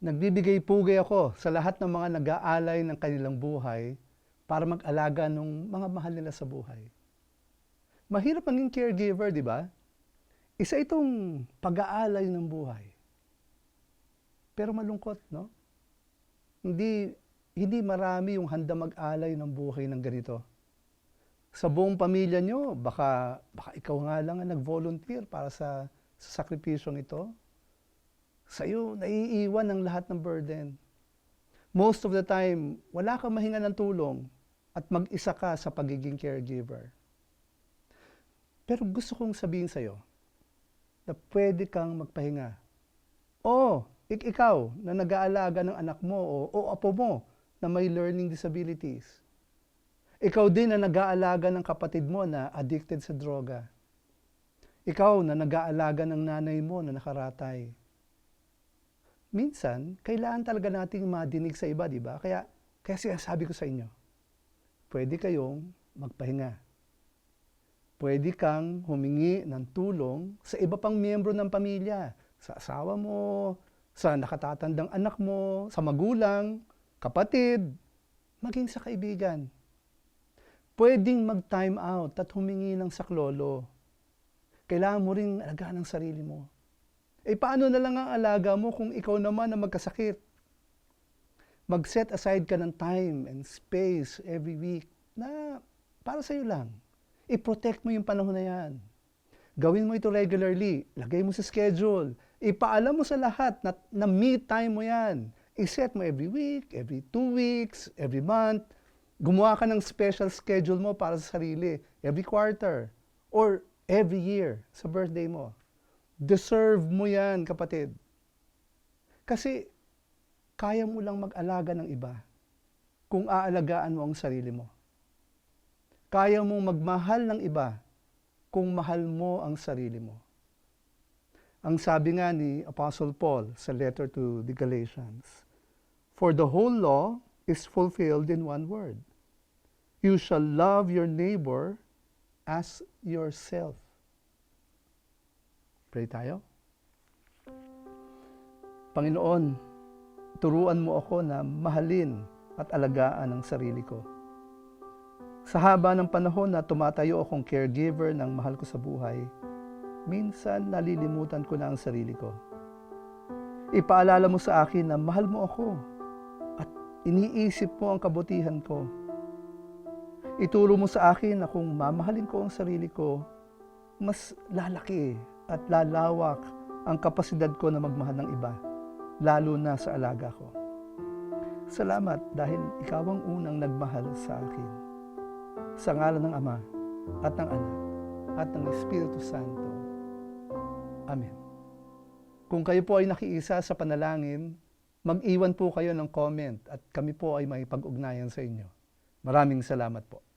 Nagbibigay pugay ako sa lahat ng mga nag-aalay ng kanilang buhay para mag-alaga ng mga mahal nila sa buhay. Mahirap maging caregiver, di ba? Isa itong pag-aalay ng buhay. Pero malungkot, no? Hindi, hindi marami yung handa mag-alay ng buhay ng ganito. Sa buong pamilya nyo, baka, baka ikaw nga lang ang nag-volunteer para sa, sa sakripisyong ito. Sa iyo, naiiwan ang lahat ng burden. Most of the time, wala kang mahinga ng tulong at mag-isa ka sa pagiging caregiver. Pero gusto kong sabihin sa iyo na pwede kang magpahinga. O, ik ikaw na nag-aalaga ng anak mo o, o apo mo na may learning disabilities. Ikaw din na nag-aalaga ng kapatid mo na addicted sa droga. Ikaw na nag-aalaga ng nanay mo na nakaratay. Minsan, kailangan talaga nating madinig sa iba, di ba? Kaya, kaya sinasabi ko sa inyo, pwede kayong magpahinga. Pwede kang humingi ng tulong sa iba pang miyembro ng pamilya, sa asawa mo, sa nakatatandang anak mo, sa magulang, kapatid, maging sa kaibigan. Pwedeng mag-time out at humingi ng saklolo. Kailangan mo rin alagaan ang sarili mo. Eh paano na lang ang alaga mo kung ikaw naman ang magkasakit? Mag-set aside ka ng time and space every week na para sa'yo lang. I-protect mo yung panahon na yan. Gawin mo ito regularly. Lagay mo sa schedule. Ipaalam mo sa lahat na, na me time mo yan. I-set mo every week, every two weeks, every month. Gumawa ka ng special schedule mo para sa sarili. Every quarter. Or every year sa birthday mo. Deserve mo yan, kapatid. Kasi kaya mo lang mag-alaga ng iba kung aalagaan mo ang sarili mo. Kaya mong magmahal ng iba kung mahal mo ang sarili mo. Ang sabi nga ni Apostle Paul sa letter to the Galatians, For the whole law is fulfilled in one word. You shall love your neighbor as yourself. Pray tayo. Panginoon, turuan mo ako na mahalin at alagaan ang sarili ko. Sa haba ng panahon na tumatayo akong caregiver ng mahal ko sa buhay, minsan nalilimutan ko na ang sarili ko. Ipaalala mo sa akin na mahal mo ako at iniisip mo ang kabutihan ko. Ituro mo sa akin na kung mamahalin ko ang sarili ko, mas lalaki at lalawak ang kapasidad ko na magmahal ng iba, lalo na sa alaga ko. Salamat dahil ikaw ang unang nagmahal sa akin. Sa ngalan ng Ama at ng Anak at ng Espiritu Santo. Amen. Kung kayo po ay nakiisa sa panalangin, mag-iwan po kayo ng comment at kami po ay may pag-ugnayan sa inyo. Maraming salamat po.